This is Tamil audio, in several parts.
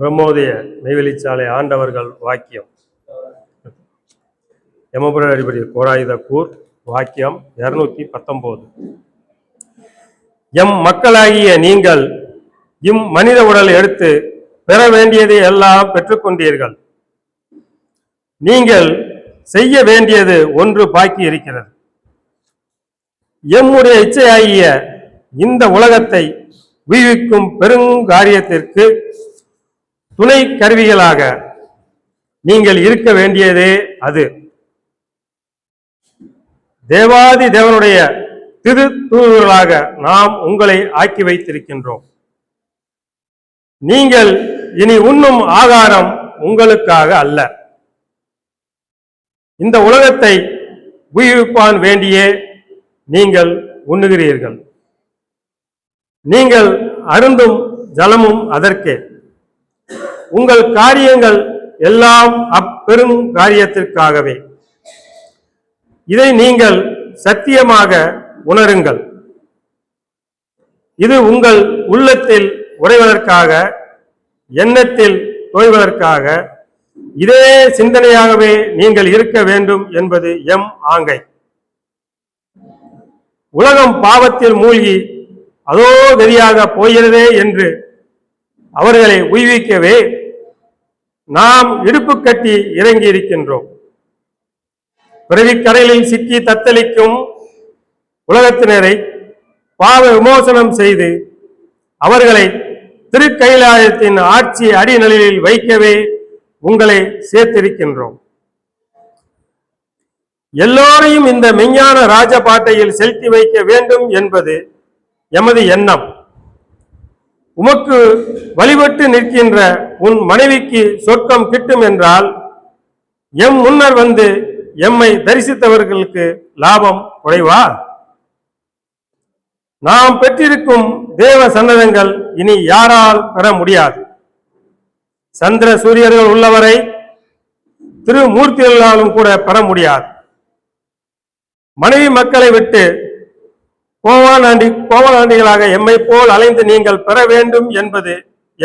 பிரம்மோதய நெய்வெளிச்சாலை ஆண்டவர்கள் வாக்கியம். யமபுர அதிபதி கோராயுத கூர் வாக்கியம் இருநூத்தி பத்தொன்பது எம் மக்களாகிய நீங்கள் இம் மனித உடல் எடுத்து பெற வேண்டியதை எல்லாம் பெற்றுக்கொண்டீர்கள். நீங்கள் செய்ய வேண்டியது ஒன்று பாக்கி இருக்கிறது. எம்முடைய இச்சையாகிய இந்த உலகத்தை உய்விக்கும் பெருங்காரியத்திற்கு துணை கருவிகளாக நீங்கள் இருக்க வேண்டியதே அது. தேவாதி தேவனுடைய திரு தூதர்களாக நாம் உங்களை ஆக்கி வைத்திருக்கின்றோம். நீங்கள் இனி உண்ணும் ஆகாரம் உங்களுக்காக அல்ல. இந்த உலகத்தை உயிர்ப்பான் வேண்டியே நீங்கள் உண்ணுகிறீர்கள். நீங்கள் அருந்தும் ஜலமும் அதற்கே. உங்கள் காரியங்கள் எல்லாம் அப்பெரும் காரியத்திற்காகவே. இதை நீங்கள் சத்தியமாக உணருங்கள். இது உங்கள் உள்ளத்தில் உறைவதற்காக எண்ணத்தில் தோய்வதற்காக இதே சிந்தனையாகவே நீங்கள் இருக்க வேண்டும் என்பது எம் ஆங்கை. உலகம் பாவத்தில் மூழ்கி அதோ கதியாக போகிறதே என்று அவர்களை உய்விக்கவே நாம் இடுப்பு கட்டி இறங்கி இருக்கின்றோம். பிறவிக்கரையில் சிக்கி தத்தளிக்கும் உலகத்தினரை பாவ விமோசனம் செய்து அவர்களை திருக்கைலாயத்தின் ஆட்சி அடிநிலையில் வைக்கவே உங்களை சேர்த்திருக்கின்றோம். எல்லோரையும் இந்த மெஞ்ஞான ராஜபாட்டையில் செலுத்தி வைக்க வேண்டும் என்பது எமது எண்ணம். உமக்கு வழிபட்டு நிற்கின்ற உன் மனைவிக்கு சொர்க்கம் கிட்டும் என்றால் எம் முன்னர் வந்து எம்மை தரிசித்தவர்களுக்கு லாபம் குறைவா? நாம் பெற்றிருக்கும் தேவ சன்னதங்கள் இனி யாரால் பெற முடியாது. சந்திர சூரியர்கள் உள்ளவரை திருமூர்த்திகளாலும் கூட பெற முடியாது. மனைவி மக்களை விட்டு கோவானாண்டி கோவலாண்டிகளாக எம்மை போல் அலைந்து நீங்கள் பெற வேண்டும் என்பது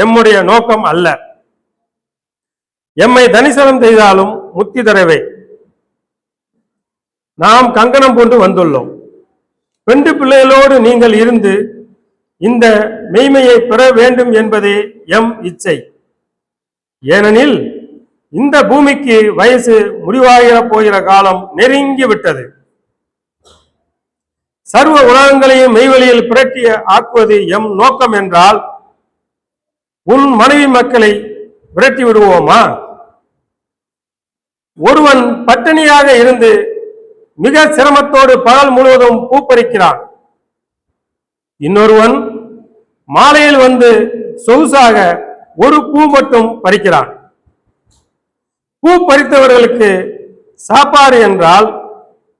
எம்முடைய நோக்கம் அல்ல. எம்மை தனிசனம் செய்தாலும் முத்தி தரவே. நாம் கங்கணம் போன்று வந்துள்ளோம். பெண்டு பிள்ளைகளோடு நீங்கள் இருந்து இந்த மெய்மையை பெற வேண்டும் என்பதே எம் இச்சை. ஏனெனில் இந்த பூமிக்கு வயசு முடிவாகிற போகிற காலம் நெருங்கி விட்டது. சர்வ உலகங்களையும் மெய்வெளியில் புரட்டி ஆக்குவது எம் நோக்கம் என்றால் உன் மனைவி மக்களை விரட்டி விடுவோமா? ஒருவன் பட்டினியாக இருந்து மிக சிரமத்தோடு பகல் முழுவதும் பூ பறிக்கிறான் இன்னொருவன் மாலையில் வந்து சொகுசாக ஒரு பூ மட்டும் பறிக்கிறான். பூ பறித்தவர்களுக்கு சாப்பாடு என்றால்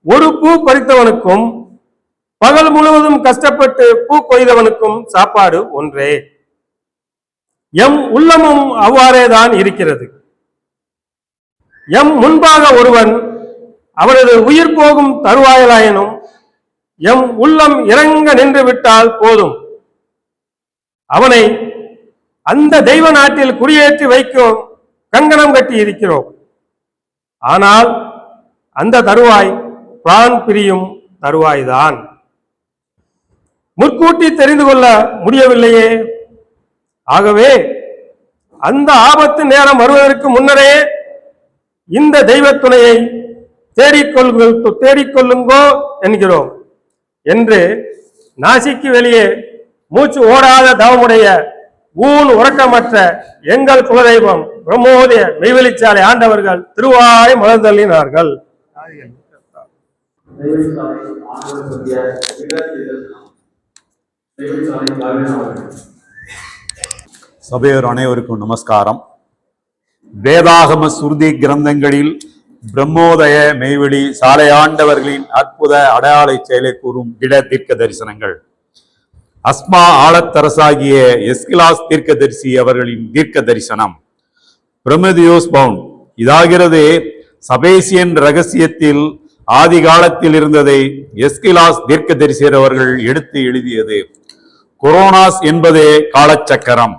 ஒரு பூ பறித்தவனுக்கும் பகல் முழுவதும் கஷ்டப்பட்டு பூ கொய்தவனுக்கும் சாப்பாடு ஒன்றே. எம் உள்ளமும் அவ்வாறேதான் இருக்கிறது. எம் முன்பாக ஒருவன் அவனது உயிர் போகும் தருவாயலாயினும் எம் உள்ளம் இறங்க நின்று விட்டால் போதும். அவனை அந்த தெய்வ நாட்டில் குடியேற்றி வைக்கும் கங்கணம் கட்டி இருக்கிறோம். ஆனால் அந்த தருவாய் பிரான் பிரியும் தருவாய்தான். முற்கூட்டி தெரிந்து கொள்ள முடியவில்லையே. ஆகவே அந்த ஆபத்து நேரம் வருவதற்கு முன்னரே இந்த தெய்வ துணையை தேடிக்கொள்கள் தேடிக்கொள்ளுங்கோ என்கிறோம். என்று நாசிக்கு வெளியே மூச்சு ஓடாத தவமுடைய ஊன் உறக்கமற்ற எங்கள் குலதெய்வம் பிரம்மோதய மெய்வெளிச்சாலை ஆண்டவர்கள் திருவாய் மலர்ந்தள்ளினார்கள் சபையோர் அனைவருக்கும் நமஸ்காரம். வேதாகம சுருதி கிரந்தங்களில் பிரம்மோதய மெய்வெளி சாலையாண்டவர்களின் அற்புத அடையாள செயலை கூறும் திட தீர்க்க தரிசனங்கள் அஸ்மா ஆழத்தரசாகிய எஸ்கிலாஸ் தீர்க்கதரிசி அவர்களின் தீர்க்க தரிசனம் பிரமதியோஸ் பவுன் இதாகிறது சபேசியன் ரகசியத்தில் ஆதி காலத்தில் இருந்ததை எஸ்கிலாஸ் தீர்க்க தரிசியர் அவர்கள் எடுத்து எழுதியது. கொரோனாஸ் என்பதே காலச்சக்கரம்.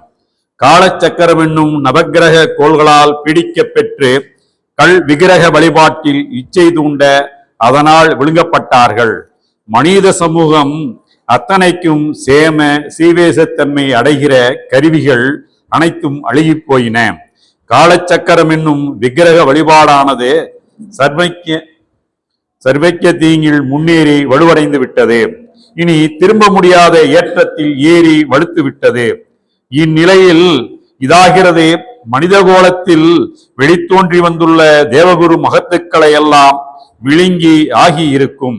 காலச்சக்கரம் என்னும் நவக்கிரக கோள்களால் பிடிக்கப் பெற்று கல் விக்கிரக வழிபாட்டில் இச்சை தூண்ட அதனால் விழுங்கப்பட்டார்கள். மனித சமூகம் அத்தனைக்கும் சேம சீவேசத்தன்மை அடைகிற கருவிகள் அனைத்தும் அழுகிப் போயின. காலச்சக்கரம் என்னும் விக்கிரக வழிபாடானது சர்வைக்கிய சர்வைக்கிய தீங்கில் முன்னேறி வலுவடைந்து விட்டது. இனி திரும்ப முடியாத ஏற்றத்தில் ஏறி வலுத்து விட்டது இந்நிலையில் இதாகிறது மனித கோலத்தில் வெளித்தோன்றி வந்துள்ள தேவகுரு மகத்துக்களை எல்லாம் விழுங்கி ஆகி இருக்கும்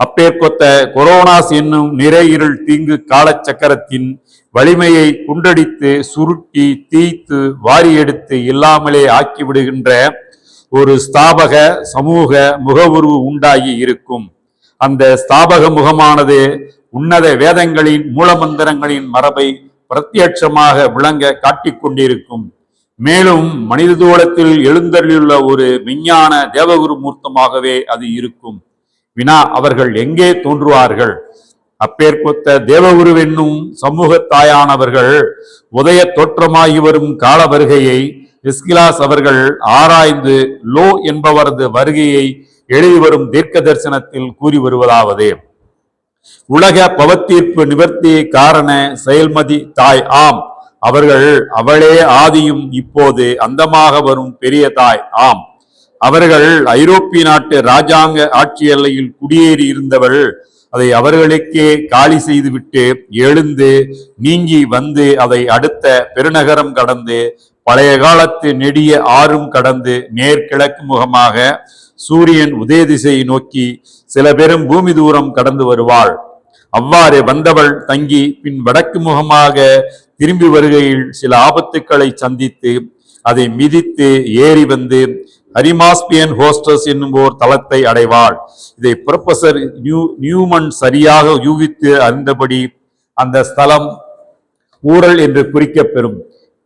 அப்பேற்கொத்த கொரோனாஸ் என்னும் நிறையிருள் தீங்கு காலச்சக்கரத்தின் வலிமையை குண்டடித்து சுருட்டி தீய்த்து வாரி எடுத்து இல்லாமலே ஆக்கிவிடுகின்ற ஒரு ஸ்தாபக சமூக முகவுருவு உண்டாகி இருக்கும். அந்த ஸ்தாபக முகமானது உன்னத வேதங்களின் மூலமந்திரங்களின் மரபை பிரத்யட்சமாக விளங்க காட்டிக் கொண்டிருக்கும். மேலும் மனித தூளத்தில் எழுந்தருளியுள்ள ஒரு விஞ்ஞான தேவகுரு மூர்த்தமாகவே அது இருக்கும். வினா அவர்கள் எங்கே தோன்றுவார்கள்? அப்பேற்பட்ட தேவகுருவென்னும் சமூக தாயானவர்கள் உதய தோற்றமாகி வரும் கால வருகையை எஸ்கிலாஸ் அவர்கள் ஆராய்ந்து லோ என்பவரது வருகையை எழுதி வரும் தீர்க்க தரிசனத்தில் கூறி வருவதாவது. உலக பவத்தீர்ப்பு நிவர்த்தி காரண செயல்மதி தாய் ஆம். அவர்கள் அவளே ஆதியும் இப்போது அந்தமாக வரும் பெரிய தாய் ஆம். அவர்கள் ஐரோப்பிய நாட்டு ராஜாங்க ஆட்சி எல்லையில் குடியேறி இருந்தவள் அதை அவர்களுக்கே காலி செய்துவிட்டு எழுந்து நீங்கி வந்து அதை அடுத்த பெருநகரம் கடந்து பழைய காலத்து நெடிய ஆறும் கடந்து நேர்கிழக்கு முகமாக சூரியன் உதய திசையை நோக்கி சில பெரும் பூமி தூரம் கடந்து வருவாள். அவ்வாறு வந்தவள் தங்கி பின் வடக்கு முகமாக திரும்பி வருகையில் சில ஆபத்துக்களை சந்தித்து அதை மிதித்து ஏறி வந்து ஹரிமாஸ்பியன் ஹோஸ்டஸ் என்னும் ஓர் தளத்தை அடைவாள். இதை புரொஃபசர் நியூ நியூமன் சரியாக யூகித்து அறிந்தபடி அந்த ஸ்தலம் ஊரல் என்று குறிக்கப்பெறும்.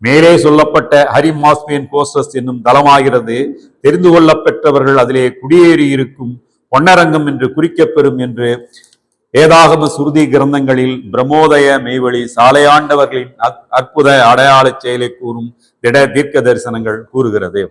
மேலே சொல்லப்பட்ட ஹரிமாஸ்மியன் ஹோஸ்டஸ் என்னும் தளமாகிறது. தெரிந்து கொள்ளப்பெற்றவர்கள் அதிலே குடியேறி இருக்கும் பொன்னரங்கம் என்று குறிக்கப்பெறும் என்று ஏதாகம சுருதி கிரந்தங்களில் பிரமோதய மெய்வழி சாலையாண்டவர்களின் அற்புத அடையாள செயலை கூறும் திட தீர்க்க தரிசனங்கள் கூறுகிறது.